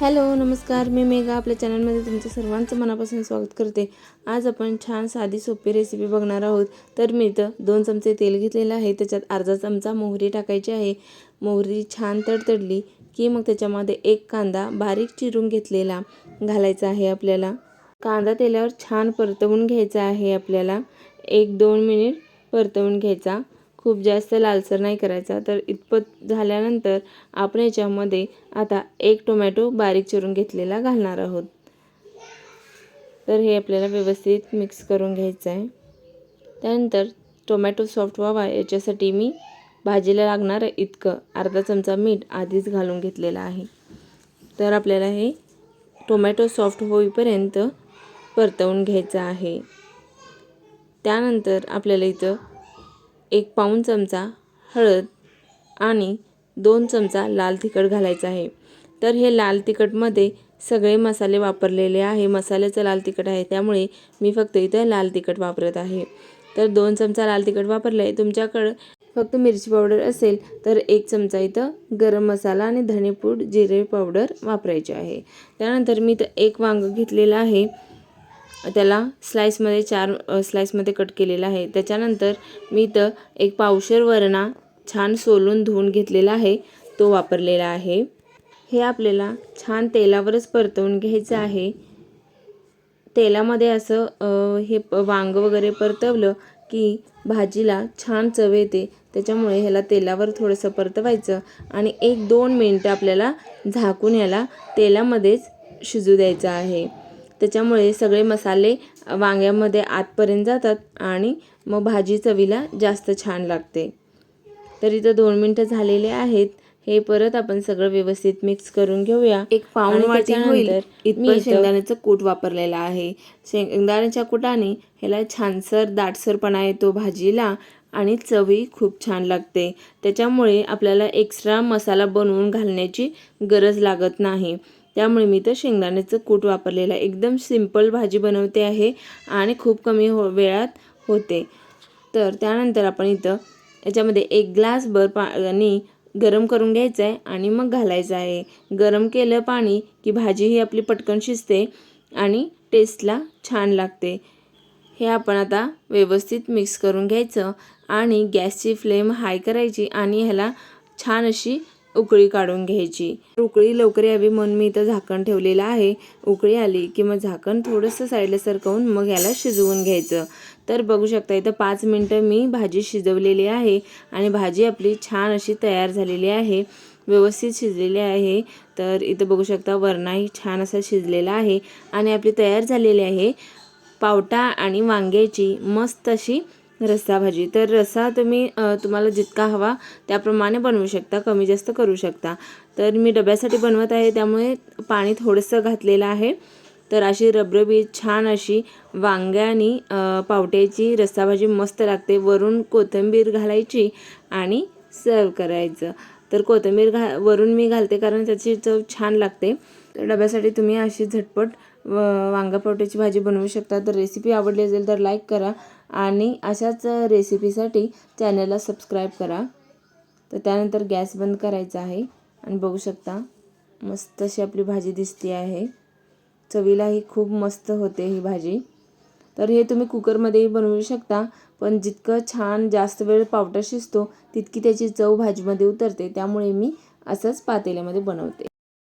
Hello नमस्कार. मी मेघा. आपल्या चॅनलमध्ये तुमचं सर्वांचं मनापासून स्वागत करते. आज आपण छान साधी सोपी रेसिपी बघणार आहोत. तर मी इथं दोन चमचे तेल घेतलेलं आहे. त्याच्यात अर्धा चमचा मोहरी टाकायची आहे. मोहरी छान तडतडली की मग त्याच्यामध्ये एक कांदा बारीक चिरून घेतलेला घालायचा आहे आपल्याला. कांदा तेलावर छान परतवून घ्यायचा आहे आपल्याला. एक दोन मिनिट परतवून घ्यायचा. खूप जास्त लालसर नाही करायचा. तर इतपत झाल्यानंतर आपण याच्यामध्ये आता एक टोमॅटो बारीक चिरून घेतलेला घालणार आहोत. तर हे आपल्याला व्यवस्थित मिक्स करून घ्यायचं आहे. त्यानंतर टोमॅटो सॉफ्ट व्हावा याच्यासाठी मी भाजीला लागणारं इतकं अर्धा चमचा मीठ आधीच घालून घेतलेलं आहे. तर आपल्याला हे टोमॅटो सॉफ्ट होईपर्यंत परतवून घ्यायचं आहे. त्यानंतर आपल्याला इथं एक पाऊण चमचा हळद आणि दोन चमचा लाल तिखट घालायचं आहे. तर हे लाल तिखटमध्ये सगळे मसाले वापरलेले आहे. मसाल्याचं लाल तिखट आहे त्यामुळे मी फक्त इथं लाल तिखट वापरत आहे. तर दोन चमचा लाल तिखट वापरलं आहे तुमच्याकडं फक्त मिरची पावडर असेल तर एक चमचा इथं गरम मसाला आणि धणेपूड जिरे पावडर वापरायचे आहे. त्यानंतर मी इथं एक वांग घेतलेलं आहे. त्याला स्लाईसमध्ये चार स्लाईसमध्ये कट केलेला आहे. त्याच्यानंतर मी इथं एक पावशर वरणा छान सोलून धुवून घेतलेला आहे. तो वापरलेला आहे. हे आपल्याला छान तेलावरच परतवून घ्यायचं आहे. तेलामध्ये असं हे वांग वगैरे परतवलं की भाजीला छान चव येते. त्याच्यामुळे ह्याला तेलावर थोडंसं परतवायचं आणि एक दोन मिनटं आपल्याला झाकून याला तेलामध्येच शिजू द्यायचं आहे. त्याच्यामुळे सगळे मसाले वांग्यामध्ये आतपर्यंत जातात आणि मग भाजी चवीला जास्त छान लागते. तर इथं दोन मिनटं झालेले आहेत. हे परत आपण सगळं व्यवस्थित मिक्स करून घेऊया. एक पाऊण वाटी होईल. मी शेंगदाण्याचं कूट वापरलेला आहे. शेंगदाण्याच्या कुटाने ह्याला छानसर दाटसरपणा येतो भाजीला आणि चवही खूप छान लागते. त्याच्यामुळे आपल्याला एक्स्ट्रा मसाला बनवून घालण्याची गरज लागत नाही. त्यामुळे मी तर शेंगदाण्याचं कूट वापरलेलं आहे. एकदम सिंपल भाजी बनवते आहे आणि खूप कमी हो वेळात होते. तर त्यानंतर आपण इथं याच्यामध्ये एक ग्लासभर पाणी गरम करून घ्यायचं आहे आणि मग घालायचं आहे. गरम केलं पाणी की भाजी ही आपली पटकन शिजते आणि टेस्टला छान लागते. हे आपण आता व्यवस्थित मिक्स करून घ्यायचं आणि गॅसची फ्लेम हाय करायची आणि ह्याला छान अशी उकळी काढून घ्यायची. उकळी लवकर यावी म्हणून मी इथं झाकण ठेवलेलं आहे. उकळी आली की मग झाकण थोडंसं साईडला सरकवून मग याला शिजवून घ्यायचं. तर बघू शकता इथं पाच मिनटं मी भाजी शिजवलेली आहे आणि भाजी आपली छान अशी तयार झालेली आहे. व्यवस्थित शिजलेली आहे. तर इथं बघू शकता वरणाही छान असा शिजलेला आहे आणि आपली तयार झालेली आहे. पावटा आणि वांग्याची मस्त अशी रस्सा भाजी. तर रस्सा तुम्ही तुम्हाला जितका हवा त्याप्रमाणे बनवू शकता कमी जास्त करू शकता. तर मी डब्यासाठी बनवत आहे त्यामुळे पाणी थोडंसं घातलेलं आहे. तर अशी रबरबी छान अशी वांग्यानी पावट्याची रस्सा भाजी मस्त लागते. वरून कोथिंबीर घालायची आणि सर्व करायचं. तर कोथिंबीर घा वरून मी घालते कारण त्याची चव छान लागते. तर डब्यासाठी तुम्ही अशी झटपट व वांगा पावट्याची भाजी बनवू शकता. तर रेसिपी आवडली असेल तर लाईक करा. आणि अशाच रेसिपीसाठी चॅनलला सबस्क्राईब करा. तर त्यानंतर गॅस बंद करायचा आहे आणि बघू शकता मस्त अशी आपली भाजी दिसते आहे. चवीलाही खूप मस्त होते ही भाजी. तर हे तुम्ही कुकरमध्येही बनवू शकता पण जितकं छान जास्त वेळ पावटा शिजतो तितकी त्याची चव भाजीमध्ये उतरते. त्यामुळे मी असंच पातेल्यामध्ये बनवते.